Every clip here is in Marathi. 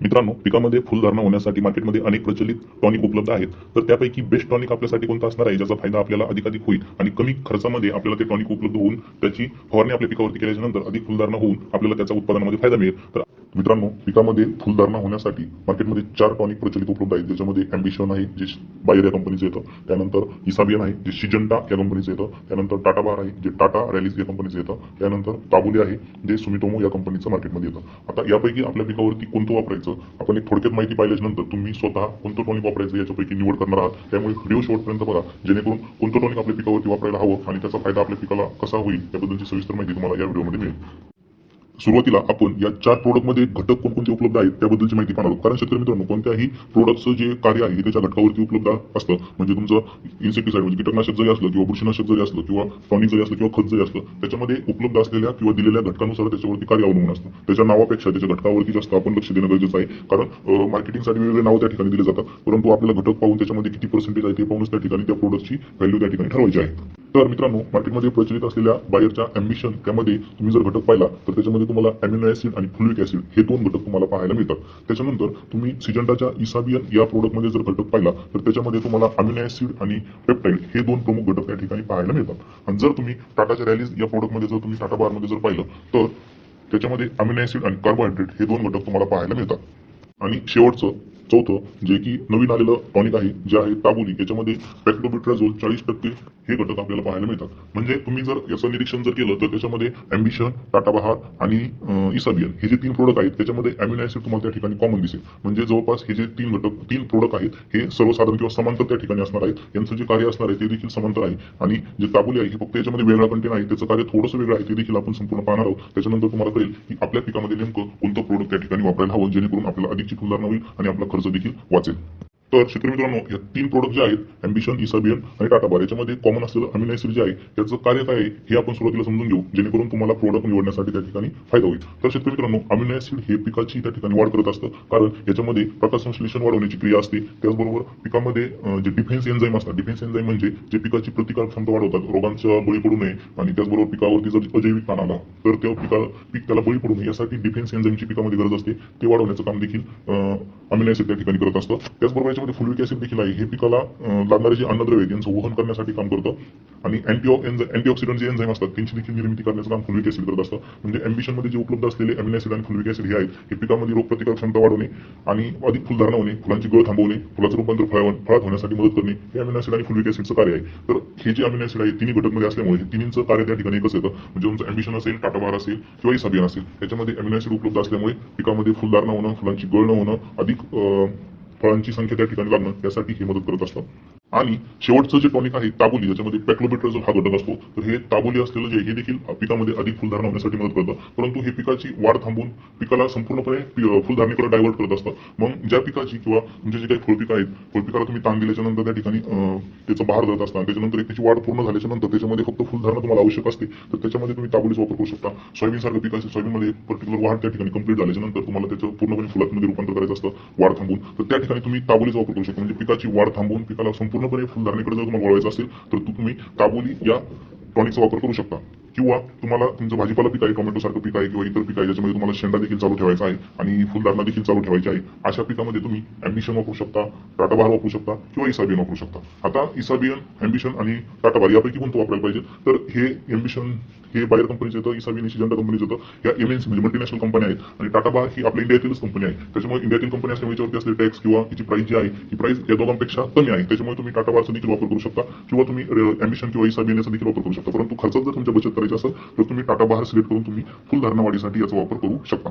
मित्रांनो पिकामध्ये फुलधारणा होण्यासाठी मार्केटमध्ये अनेक प्रचलित टॉनिक उपलब्ध आहेत. तर त्यापैकी बेस्ट टॉनिक आपल्यासाठी कोणता असणार आहे ज्याचा फायदा आपल्याला अधिकाधिक होईल आणि कमी खर्चामध्ये आपल्याला ते टॉनिक उपलब्ध होऊन त्याची फवारणी आपल्या पिकावरती केल्याच्यानंतर अधिक फुलधारणा होऊन आपल्याला त्याचा उत्पादनामध्ये फायदा मिळेल. तर मित्रांनो पिकामध्ये फुलधारणा होण्यासाठी मार्केटमध्ये चार टॉनिक प्रचलित उपलब्ध आहेत ज्याच्यामध्ये अँबिशन आहे जे बायर या कंपनीचं येतं. त्यानंतर इसाबियन आहे जे सिजंटा या कंपनीचं येतं. त्यानंतर टाटा बार आहे जे टाटा रॅलीज या कंपनीचं येतं. त्यानंतर ताबुले आहे जे सुमिटोमो या कंपनीचं मार्केटमध्ये येतं. आता यापैकी आपल्या पिकावरती कोणतं वापरायचं? आपण एक थोडक्यात माहिती पाहिल्याच्या नंतर तुम्ही स्वतः कोणतं टॉनिक वापरायचं याच्यापैकी निवड करणार आहात? त्यामुळे व्हिडिओ शेवटपर्यंत बघा. जेणेकरून कोणतं टॉनिक आपल्या पिकावरती वापरायला हवं आणि त्याचा फायदा आपल्या पिकाला कसा होईल याबद्दलची सविस्तर माहिती तुम्हाला या व्हिडिओमध्ये मिळेल. सुरुवातीला आपण या चार प्रोडक्टमध्ये घटक कोणकोणते उपलब्ध आहेत त्याबद्दलची माहिती पाहणार आहोत. कारण शेतकरी मित्रांनो कोणत्याही प्रोडक्टचं जे कार्य आहे त्याच्या घटकावरती उपलब्ध असतं. म्हणजे तुमचं इन्सेक्टिसाइड म्हणजे कीटकनाशक जरी असलं किंवा बुरशीनाशक जरी असलं किंवा टॉनिक जरी असलं किंवा खत जरी असलं त्याच्यामध्ये उपलब्ध असलेल्या किंवा दिलेल्या घटकानुसार त्याच्यावरती कार्य अवलंबून असतं. त्याच्या नावापेक्षा त्याच्या घटकावरती जास्त आपण लक्ष देणं गरजेचं आहे. कारण मार्केटिंगसाठी वेगवेगळे नाव त्या ठिकाणी दिले जातात. परंतु आपल्याला घटक पाहून त्याच्यामध्ये किती पर्सेंटेज आहे ते पाहूनच त्या ठिकाणी त्या प्रोडक्टची व्हॅल्यू त्या ठिकाणी ठरवायची आहे. तर मित्रांनो मार्केटमध्ये प्रचलित असलेल्या बायरच्या अम्बिशन त्यामध्ये तुम्ही जर घटक पाहिला तर त्याच्यामध्ये तुम्हाला अमिनो ऍसिड आणि फ्लुइक ऍसिड हे दोन घटक तुम्हाला पाहायला मिळतात. त्याच्यानंतर तुम्ही सिजंटाच्या इसाबियन या प्रोडक्टमध्ये जर घटक पाहिला तर त्याच्यामध्ये तुम्हाला अमिनो ऍसिड आणि पेप्टाईड हे दोन प्रमुख घटक त्या ठिकाणी पाहायला मिळतात. आणि जर तुम्ही टाटाच्या रॅलीज या प्रोडक्टमध्ये जर तुम्ही टाटा बारमध्ये जर पाहिलं तर त्याच्यामध्ये अमिनो ऍसिड आणि कार्बोहायड्रेट हे दोन घटक तुम्हाला पाहायला मिळतात. आणि शेवटचं चौथं जे की नवीन आलेलं टॉनिक आहे जे आहे ताबोली याच्यामध्ये पॅक्टोबिट्राझोल चाळीस टक्के हे घटक आपल्याला पाहायला मिळतात. म्हणजे तुम्ही जर याचं निरीक्षण जर केलं तर त्याच्यामध्ये अँबिशन टाटा बहार आणि इसाबियन हे जे तीन प्रोडक्ट आहेत त्याच्यामध्ये अमिनो ऍसिड तुम्हाला त्या ठिकाणी कॉमन दिसेल. म्हणजे जवळपास हे जे तीन घटक तीन प्रोडक्ट आहेत हे सर्वसाधारण किंवा समांतर त्या ठिकाणी असणार आहेत. यांचं जे कार्य असणार आहे ते देखील समांतर आहे. आणि जे ताबुली आहे हे फक्त याच्यामध्ये वेगळा कंटेन आहे. त्याचं कार्य थोडंसं वेगळं आहे ते देखील आपण संपूर्ण पाहणार आहोत. त्याच्यानंतर तुम्हाला कळेल की आपल्या पिकामध्ये नेमकं कोणतं प्रोडक्ट त्या ठिकाणी वापरायला हवं जेणेकरून आपल्याला अधिकची फुलधारणा होईल आणि आपला खर्च देखील वाचेल. तर शेतकरी मित्रांनो या तीन प्रोडक्ट जे आहेत अँबिशन इसाबियन आणि टाटा बार याच्यामध्ये कॉमन असलेलं अमिनो ऍसिड जे आहे त्याचं कार्य काय आहे हे आपण सुरुवातीला समजून घेऊ जेणेकरून तुम्हाला प्रोडक्ट निवडण्यासाठी त्या ठिकाणी फायदा होईल. तर शेतकरी मित्रांनो अमिनो ऍसिड हे पिकाची त्या ठिकाणी वाढ करत असतं कारण याच्यामध्ये प्रकाश संश्लेषण वाढवण्याची क्रिया असते. त्याचबरोबर पिकामध्ये जे डिफेन्स एन्झाईम असतात डिफेन्स एन्झाईम म्हणजे जे पिकाची प्रतिकार क्षमता वाढवतात रोगांच्या बळी पडू नये आणि त्याचबरोबर पिकावरती जर अजैविक ताण आला तर त्या पिका पीक त्याला बळी पडू नये यासाठी डिफेन्स एन्झाईमची पिकामध्ये गरज असते. ते वाढवण्याचं काम देखील अमिनो ऍसिड त्या ठिकाणी करत असतं त्याचबरोबर याच्यामध्ये फुलविक ऍसिड देखील आहे. हे पिकाला लागणारे जे अन्नद्रव्य आहेत यांचं वहन करण्यासाठी काम करतं. आणि अँटी अँटीऑक्सिडंट जे एन्झाईम असतात त्यांची देखील निर्मिती करण्याचं काम फुलविक ऍसिड करत असतं. म्हणजे ambition जे उपलब्ध असलेले अमिनो ऍसिड आणि फुलविक ऍसिड हे आहेत हे पिकामध्ये रोगप्रतिकार क्षमता वाढवणे आणि अधिक फुलधारणा होणे फुलांची गळ थांबवणे फुलाचं रूपांतर फळा फळात होण्यासाठी मदत करणे हे अमिनो ऍसिड आणि फुलविक ऍसिडचं कार्य आहे. तर हे जे अमिनो ऍसिड आहे तिन्ही घटकमध्ये असल्यामुळे हे तिन्हीचं कार्य त्या ठिकाणी एकच येतं. म्हणजे तुमचं अँबिशन असेल टाटाबार असेल किंवा इसाबियन असेल त्याच्यामध्ये अमिनो ऍसिड उपलब्ध असल्यामुळे पिकामध्ये फुलधारणा होणं फुलांची गळणं होणं अधिक अं, फळांची संख्या त्या ठिकाणी लागणं यासाठी हे मदत करत असतात. आणि शेवटचं जे टॉनिक आहे ताबोली ज्याच्यामध्ये पॅक्लोबेट्राझोल हा घटक असतो. तर हे ताबोली असलेलं जे आहे, हे देखील पिकामध्ये अधिक फुलधारणा होण्यासाठी मदत करतं. परंतु हे पिकाची वाढ थांबून पिकाला संपूर्णपणे फुलधारणीकडे डायव्हर्ट करत असतं. मग ज्या पिकाची किंवा तुमचे जे काही फळपिकं आहेत फळपिकाला तुम्ही ताण दिल्याच्या नंतर त्या ठिकाणी त्याचं बहार जात असतं. आणि त्याच्यानंतर एक त्याची वाढ पूर्ण झाल्याच्यानंतर त्याच्यामध्ये फक्त फुलधारणा तुम्हाला आवश्यक असते. तर त्याच्यामध्ये तुम्ही ताबोलीचा वापर करू शकता. सोयाबीन सारखं पिक असेल सोयाबीनमध्ये एक पर्टिक्युलर वाढ त्या ठिकाणी कंप्लीट झाल्याच्यानंतर तुम्हाला त्याचं पूर्णपणे फुलांमध्ये रूपांतर करायचं असतं वाढ थांबून. तर त्या ठिकाणी तुम्ही ताबोलीचा वापर करू शकता. म्हणजे पिकाची वाढ थांबवून पिकाला पूर्णपणे फुलधारणेकडे जर तुम्हाला वळवायचं असेल तर तुम्ही काबुली या टॉनिकचा वापर करू शकता. किंवा तुम्हाला तुमचं भाजीपाला पीक आहे टोमॅटो सारखं पीक आहे किंवा इतर पीक आहे ज्याच्यामध्ये तुम्हाला शेंडा देखील चालू ठेवायचा आहे आणि फुलदारणा देखील चालू ठेवायची आहे अशा पिकामध्ये तुम्ही अँबिशन वापरू शकता टाटाबार वापरू शकता किंवा इसाबियन वापरू शकता. आता इसाबियन अँबिशन आणि टाटाबार यापैकी कोणतं वापरायला पाहिजे? तर हे अँबिशन हे बाहेर कंपनीचं येतं इसाबियन जनता कंपनीचं येतं या एमएनसी म्हणजे मल्टीनॅशनल कंपन्या आहेत. आणि टाटाबा ही आपल्या इंडियातीलच कंपनी आहे. त्याच्यामुळे इंडियातील कंपनी असल्यामुळे याच्यावरती असलेले टॅक्स किंवा याची प्राइस जी आहे ही प्राइस या दोघांपेक्षा कमी आहे. त्याच्यामुळे तुम्ही टाटा बारचा देखील वापर करू शकता किंवा तुम्ही अँबिशन किंवा इसाबियन याचा देखील वापर करू शकता. परंतु खर्चात जर तुमच्या बचत करायचं असेल तर तुम्ही टाटा बाहेर सिलेक्ट करून तुम्ही फुलधारणा वाढीसाठी याचा वापर करू शकता.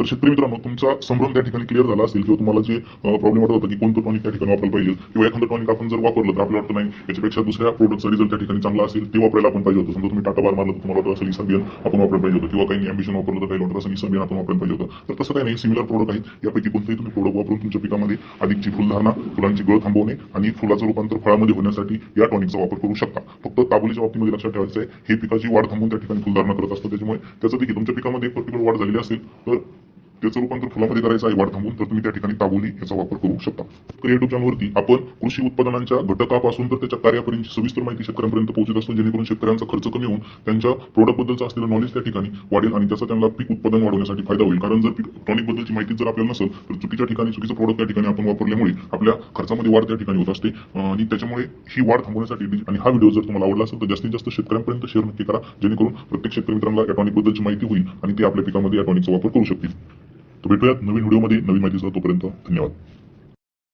तर शेतकरी मित्रांनो तुमचा संभ्रम त्या ठिकाणी क्लिअर झाला असेल किंवा तुम्हाला जे प्रॉब्लेम वाटत होता की कोणतं टॉनिक त्या ठिकाणी वापरायला पाहिजे किंवा एखादं टॉनिक आपण जर वापरलं तर आपल्याला वाटतं नाही याच्यापेक्षा दुसऱ्या प्रोडक्टचा रिझल्ट त्या ठिकाणी चांगला असेल ते वापरायला आपण पाहिजे होतं. समजा तुम्ही टाटा बार मारलं तर तुम्हाला वाटत असेल सबियन आपण वापरायला पाहिजे होतं किंवा काही अँबिशन वापरलं तर काही वाटत असेल सबियन आपण वापरायला पाहिजे होतं. तर तसं काही नाही सिमिलर प्रोडक्ट आहेत. यापैकी कोणतेही तुम्ही प्रोडक्ट वापरून तुमच्या पिकामध्ये अधिकची फुलधारणा फुलांची गळ थांबवणे आणि फुलाचं रूपांतर फळामध्ये होण्यासाठी या टॉनिकचा वापर करू शकता. फक्त ताबोलीच्या बाबतीमध्ये लक्षात ठेवायचं आहे हे पिकाची वाढ थांबून त्या ठिकाणी फुलधारणा करत असतं. त्याच्यामुळे त्याचं देखील तुमच्या पिकामध्ये पर्टिक्युलर वाढ झालेली असेल तर त्याचं रूपांतर फुलामध्ये करायचं आहे वाढ थांबून तर तुम्ही त्या ठिकाणी ताबोली याचा वापर करू शकता. तर युट्यूब चॅनलवरती आपण कृषी उत्पादनांच्या घटकापासून तर त्याच्या कार्यापर्यंत सविस्तर माहिती शेतकऱ्यांपर्यंत पोहोचत असतो जेणेकरून शेतकऱ्यांचा खर्च कमी होऊन त्यांच्या प्रोडक्ट बद्दलचं असलेलं नॉलेज त्या ठिकाणी वाढेल आणि त्याचा त्यांना पीक उत्पादन वाढवण्यासाठी फायदा होईल. कारण जर टॉनिक बद्दलची माहिती जर आपल्याला नसेल तर चुकीच्या ठिकाणी चुकीचं प्रोडक्ट त्या ठिकाणी आपण वापरल्यामुळे आपल्या खर्चामध्ये वाढ त्या ठिकाणी होत असते. आणि त्याच्यामुळे ही वाढ थांबवण्यासाठी आणि हा व्हिडिओ जर तुम्हाला आवडला असेल तर जास्तीत जास्त शेतकऱ्यांपर्यंत शेअर नक्की करा जेणेकरून प्रत्येक शेतकरी मित्रांना या टॉनिक बद्दलची माहिती होईल आणि ते आपल्या पिकामध्ये या टॉनिकचा वापर करू शकतील. भेटूयात नवीन व्हिडिओमध्ये नवीन माहितीसह तोपर्यंत. धन्यवाद.